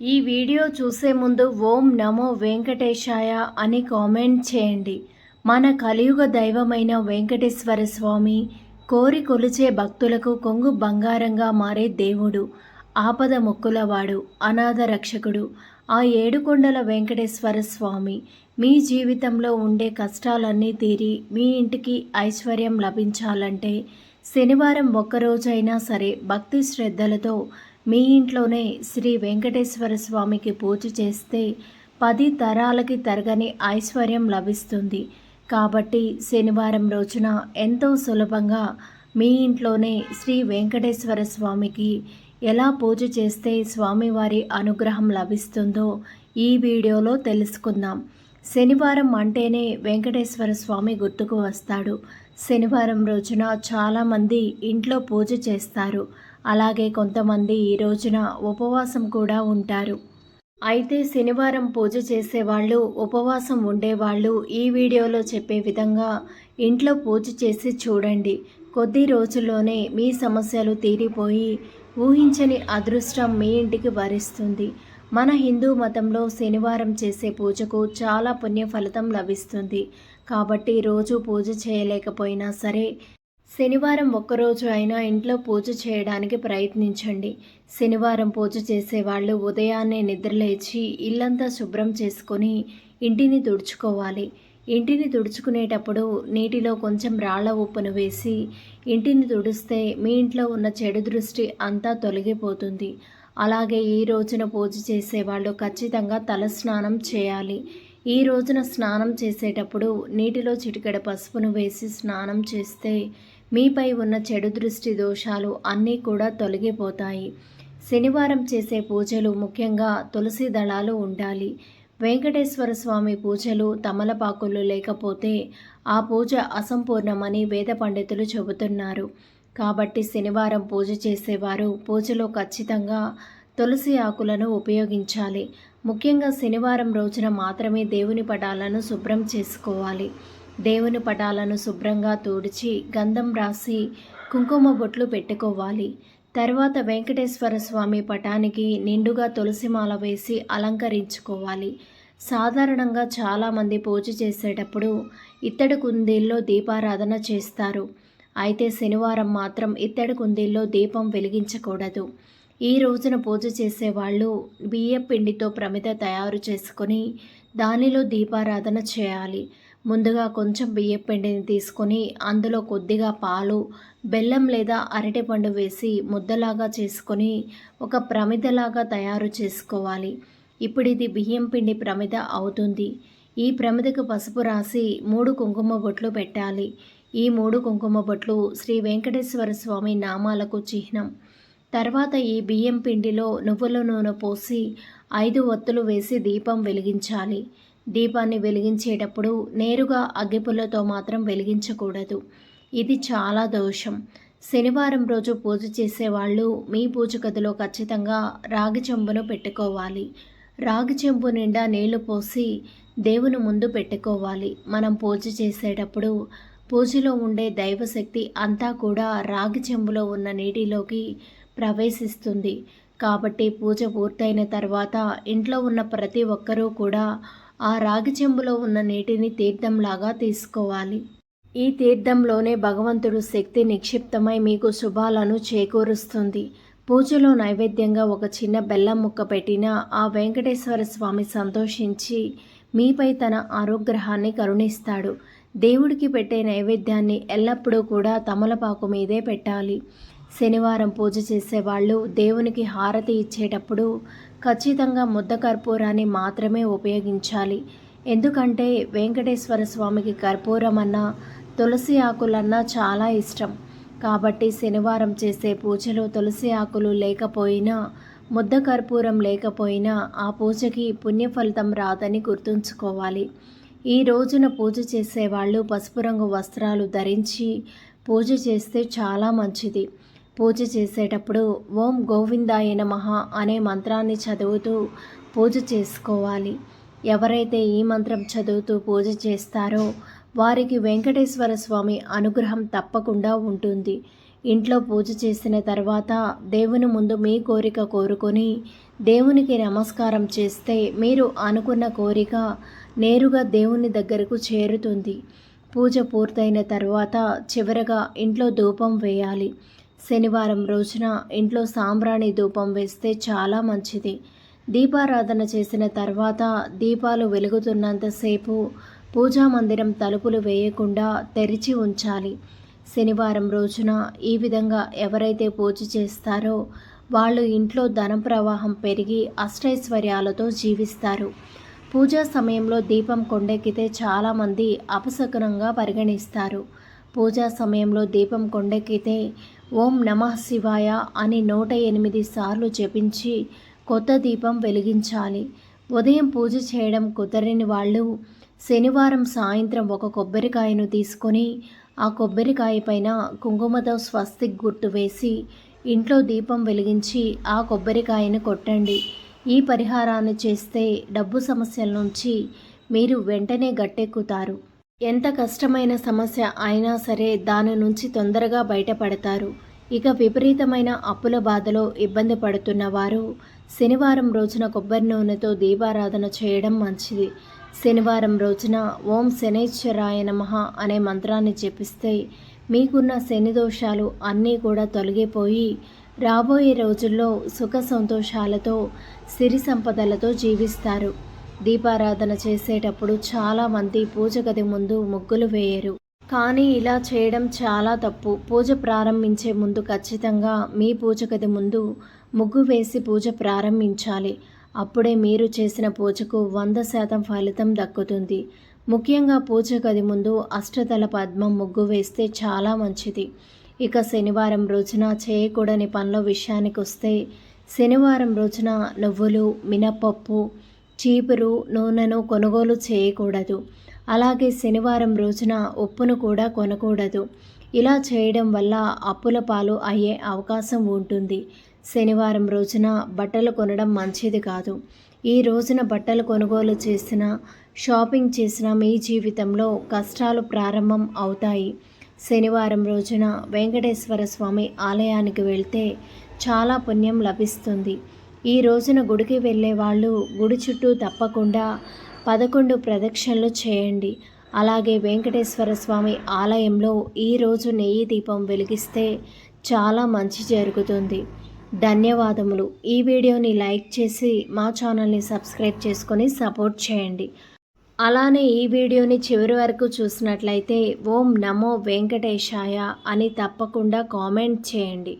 ఈ వీడియో చూసే ముందు ఓం నమో వెంకటేశాయ అని కామెంట్ చేయండి. మన కలియుగ దైవమైన వెంకటేశ్వర స్వామి కోరి కొలిచే భక్తులకు కొంగు బంగారంగా మారే దేవుడు ఆపద మొక్కులవాడు అనాథ రక్షకుడు ఆ ఏడుకొండల వెంకటేశ్వర స్వామి. మీ జీవితంలో ఉండే కష్టాలన్నీ తీరి మీ ఇంటికి ఐశ్వర్యం లభించాలంటే శనివారం ఒక్కరోజైనా సరే భక్తి శ్రద్ధలతో మీ ఇంట్లోనే శ్రీ వెంకటేశ్వర స్వామికి పూజ చేస్తే పది తరాలకి తరగని ఐశ్వర్యం లభిస్తుంది. కాబట్టి శనివారం రోజున ఎంతో సులభంగా మీ ఇంట్లోనే శ్రీ వెంకటేశ్వర స్వామికి ఎలా పూజ చేస్తే స్వామివారి అనుగ్రహం లభిస్తుందో ఈ వీడియోలో తెలుసుకుందాం. శనివారం అంటేనే వెంకటేశ్వర స్వామి గుర్తుకు వస్తాడు. శనివారం రోజున చాలామంది ఇంట్లో పూజ చేస్తారు. అలాగే కొంతమంది ఈ రోజున ఉపవాసం కూడా ఉంటారు. అయితే శనివారం పూజ చేసేవాళ్ళు ఉపవాసం ఉండేవాళ్ళు ఈ వీడియోలో చెప్పే విధంగా ఇంట్లో పూజ చేసి చూడండి. కొద్ది రోజుల్లోనే మీ సమస్యలు తీరిపోయి ఊహించని అదృష్టం మీ ఇంటికి వరిస్తుంది. మన హిందూ మతంలో శనివారం చేసే పూజకు చాలా పుణ్య ఫలితం లభిస్తుంది. కాబట్టి రోజు పూజ చేయలేకపోయినా సరే శనివారం ఒక్కరోజు అయినా ఇంట్లో పూజ చేయడానికి ప్రయత్నించండి. శనివారం పూజ చేసేవాళ్ళు ఉదయాన్నే నిద్రలేచి ఇల్లంతా శుభ్రం చేసుకొని ఇంటిని తుడుచుకోవాలి. ఇంటిని తుడుచుకునేటప్పుడు నీటిలో కొంచెం రాళ్ళ ఉప్పును వేసి ఇంటిని తుడిస్తే మీ ఇంట్లో ఉన్న చెడు దృష్టి అంతా తొలగిపోతుంది. అలాగే ఈ రోజున పూజ చేసేవాళ్ళు ఖచ్చితంగా తల స్నానం చేయాలి. ఈ రోజున స్నానం చేసేటప్పుడు నీటిలో చిటికెడ పసుపును వేసి స్నానం చేస్తే మీపై ఉన్న చెడు దృష్టి దోషాలు అన్నీ కూడా తొలగిపోతాయి. శనివారం చేసే పూజలు ముఖ్యంగా తులసి దళాలు ఉండాలి. వెంకటేశ్వర స్వామి పూజలు తమలపాకులు లేకపోతే ఆ పూజ అసంపూర్ణమని వేద పండితులు చెబుతున్నారు. కాబట్టి శనివారం పూజ చేసేవారు పూజలో ఖచ్చితంగా తులసి ఆకులను ఉపయోగించాలి. ముఖ్యంగా శనివారం రోజున మాత్రమే దేవుని పటాలను శుభ్రం చేసుకోవాలి. దేవుని పటాలను శుభ్రంగా తుడిచి గంధం రాసి కుంకుమ బొట్లు పెట్టుకోవాలి. తర్వాత వెంకటేశ్వర స్వామి పటానికి నిండుగా తులసిమాల వేసి అలంకరించుకోవాలి. సాధారణంగా చాలామంది పూజ చేసేటప్పుడు ఇత్తడి కుందీల్లో దీపారాధన చేస్తారు. అయితే శనివారం మాత్రం ఇత్తడి కుందీల్లో దీపం వెలిగించకూడదు. ఈ రోజున పూజ చేసేవాళ్ళు బియ్య పిండితో ప్రమిద తయారు చేసుకొని దానిలో దీపారాధన చేయాలి. ముందుగా కొంచెం బియ్యం పిండిని తీసుకొని అందులో కొద్దిగా పాలు బెల్లం లేదా అరటిపండు వేసి ముద్దలాగా చేసుకొని ఒక ప్రమిదలాగా తయారు చేసుకోవాలి. ఇప్పుడు ఇది బియ్యం పిండి ప్రమిద అవుతుంది. ఈ ప్రమిదకు పసుపు రాసి మూడు కుంకుమ బొట్లు పెట్టాలి. ఈ మూడు కుంకుమ బొట్లు శ్రీ వెంకటేశ్వర స్వామి నామాలకు చిహ్నం. తర్వాత ఈ బియ్యం పిండిలో నువ్వుల నూనె పోసి ఐదు ఒత్తులు వేసి దీపం వెలిగించాలి. దీపాన్ని వెలిగించేటప్పుడు నేరుగా అగ్గిపుల్లతో మాత్రం వెలిగించకూడదు. ఇది చాలా దోషం. శనివారం రోజు పూజ చేసేవాళ్ళు మీ పూజ గదిలో ఖచ్చితంగా రాగి చెంబును పెట్టుకోవాలి. రాగి చెంబు నిండా నీళ్ళు పోసి దేవుని ముందు పెట్టుకోవాలి. మనం పూజ చేసేటప్పుడు పూజలో ఉండే దైవశక్తి అంతా కూడా రాగి చెంబులో ఉన్న నీటిలోకి ప్రవేశిస్తుంది. కాబట్టి పూజ పూర్తయిన తర్వాత ఇంట్లో ఉన్న ప్రతి ఒక్కరూ కూడా ఆ రాగి చెంబులో ఉన్న నీటిని తీర్థంలాగా తీసుకోవాలి. ఈ తీర్థంలోనే భగవంతుడు శక్తి నిక్షిప్తమై మీకు శుభాలను చేకూరుస్తుంది. పూజలో నైవేద్యంగా ఒక చిన్న బెల్లం ముక్క పెట్టిన ఆ వెంకటేశ్వర స్వామి సంతోషించి మీపై తన ఆరోగ్రహాన్ని కరుణిస్తాడు. దేవుడికి పెట్టే నైవేద్యాన్ని ఎల్లప్పుడూ కూడా తమలపాకు మీదే పెట్టాలి. శనివారం పూజ చేసేవాళ్ళు దేవునికి హారతి ఇచ్చేటప్పుడు ఖచ్చితంగా ముద్ద కర్పూరాన్ని మాత్రమే ఉపయోగించాలి. ఎందుకంటే వెంకటేశ్వర స్వామికి కర్పూరం అన్నా తులసి ఆకులన్నా చాలా ఇష్టం. కాబట్టి శనివారం చేసే పూజలో తులసి ఆకులు లేకపోయినా ముద్ద కర్పూరం లేకపోయినా ఆ పూజకి పుణ్య ఫలితం రాదని గుర్తుంచుకోవాలి. ఈ రోజున పూజ చేసేవాళ్ళు పసుపు రంగు వస్త్రాలు ధరించి పూజ చేస్తే చాలా మంచిది. పూజ చేసేటప్పుడు ఓం గోవిందాయ నమః అనే మంత్రాన్ని చదువుతూ పూజ చేసుకోవాలి. ఎవరైతే ఈ మంత్రం చదువుతూ పూజ చేస్తారో వారికి వెంకటేశ్వర స్వామి అనుగ్రహం తప్పకుండా ఉంటుంది. ఇంట్లో పూజ చేసిన తర్వాత దేవుని ముందు మీ కోరిక కోరుకొని దేవునికి నమస్కారం చేస్తే మీరు అనుకున్న కోరిక నేరుగా దేవుని దగ్గరకు చేరుతుంది. పూజ పూర్తయిన తర్వాత చివరగా ఇంట్లో ధూపం వేయాలి. శనివారం రోజున ఇంట్లో సాంబ్రాణి ధూపం వేస్తే చాలా మంచిది. దీపారాధన చేసిన తర్వాత దీపాలు వెలుగుతున్నంతసేపు పూజా మందిరం తలుపులు వేయకుండా తెరిచి ఉంచాలి. శనివారం రోజున ఈ విధంగా ఎవరైతే పూజ చేస్తారో వాళ్ళు ఇంట్లో ధన ప్రవాహం పెరిగి అష్టైశ్వర్యాలతో జీవిస్తారు. పూజా సమయంలో దీపం కొండెక్కితే చాలామంది అపశకునంగా పరిగణిస్తారు. పూజా సమయంలో దీపం కొండెక్కితే ఓం నమః శివాయ అని నూట ఎనిమిది సార్లు జపించి కొత్త దీపం వెలిగించాలి. ఉదయం పూజ చేయడం కుదరని వాళ్ళు శనివారం సాయంత్రం ఒక కొబ్బరికాయను తీసుకొని ఆ కొబ్బరికాయ పైన కుంకుమతో స్వస్తిక్ గుర్తు వేసి ఇంట్లో దీపం వెలిగించి ఆ కొబ్బరికాయను కొట్టండి. ఈ పరిహారాన్ని చేస్తే డబ్బు సమస్యల నుంచి మీరు వెంటనే గట్టెక్కుతారు. ఎంత కష్టమైన సమస్య అయినా సరే దాని నుంచి తొందరగా బయటపడతారు. ఇక విపరీతమైన అప్పుల బాధలో ఇబ్బంది పడుతున్న వారు శనివారం రోజున కొబ్బరి నూనెతో దీపారాధన చేయడం మంచిది. శనివారం రోజున ఓం శనేశ్వరాయ నమః అనే మంత్రాన్ని జపిస్తే మీకున్న శని దోషాలు అన్నీ కూడా తొలగిపోయి రాబోయే రోజుల్లో సుఖ సంతోషాలతో సిరి సంపదలతో జీవిస్తారు. దీపారాధన చేసేటప్పుడు చాలామంది పూజ గది ముందు ముగ్గులు వేయరు. కానీ ఇలా చేయడం చాలా తప్పు. పూజ ప్రారంభించే ముందు ఖచ్చితంగా మీ పూజ గది ముందు ముగ్గు వేసి పూజ ప్రారంభించాలి. అప్పుడే మీరు చేసిన పూజకు వంద శాతం ఫలితం దక్కుతుంది. ముఖ్యంగా పూజ గది ముందు అష్టదళ పద్మం ముగ్గు వేస్తే చాలా మంచిది. ఇక శనివారం రోజున చేయకూడని పనుల విషయానికి వస్తే శనివారం రోజున నువ్వులు మినపప్పు చీపురు నూనెను కొనుగోలు చేయకూడదు. అలాగే శనివారం రోజున ఉప్పును కూడా కొనకూడదు. ఇలా చేయడం వల్ల అప్పుల పాలు అయ్యే అవకాశం ఉంటుంది. శనివారం రోజున బట్టలు కొనడం మంచిది కాదు. ఈ రోజున బట్టలు కొనుగోలు చేసిన షాపింగ్ చేసిన మీ జీవితంలో కష్టాలు ప్రారంభం అవుతాయి. శనివారం రోజున వెంకటేశ్వర స్వామి ఆలయానికి వెళ్తే చాలా పుణ్యం లభిస్తుంది. ఈ రోజున గుడికి వెళ్ళే వాళ్ళు గుడి చుట్టూ తప్పకుండా పదకొండు ప్రదక్షిణలు చేయండి. అలాగే వెంకటేశ్వర స్వామి ఆలయంలో ఈరోజు నెయ్యి దీపం వెలిగిస్తే చాలా మంచి జరుగుతుంది. ధన్యవాదములు. ఈ వీడియోని లైక్ చేసి మా ఛానల్ని సబ్స్క్రైబ్ చేసుకొని సపోర్ట్ చేయండి. అలానే ఈ వీడియోని చివరి వరకు చూసినట్లయితే ఓం నమో వెంకటేశాయ అని తప్పకుండా కామెంట్ చేయండి.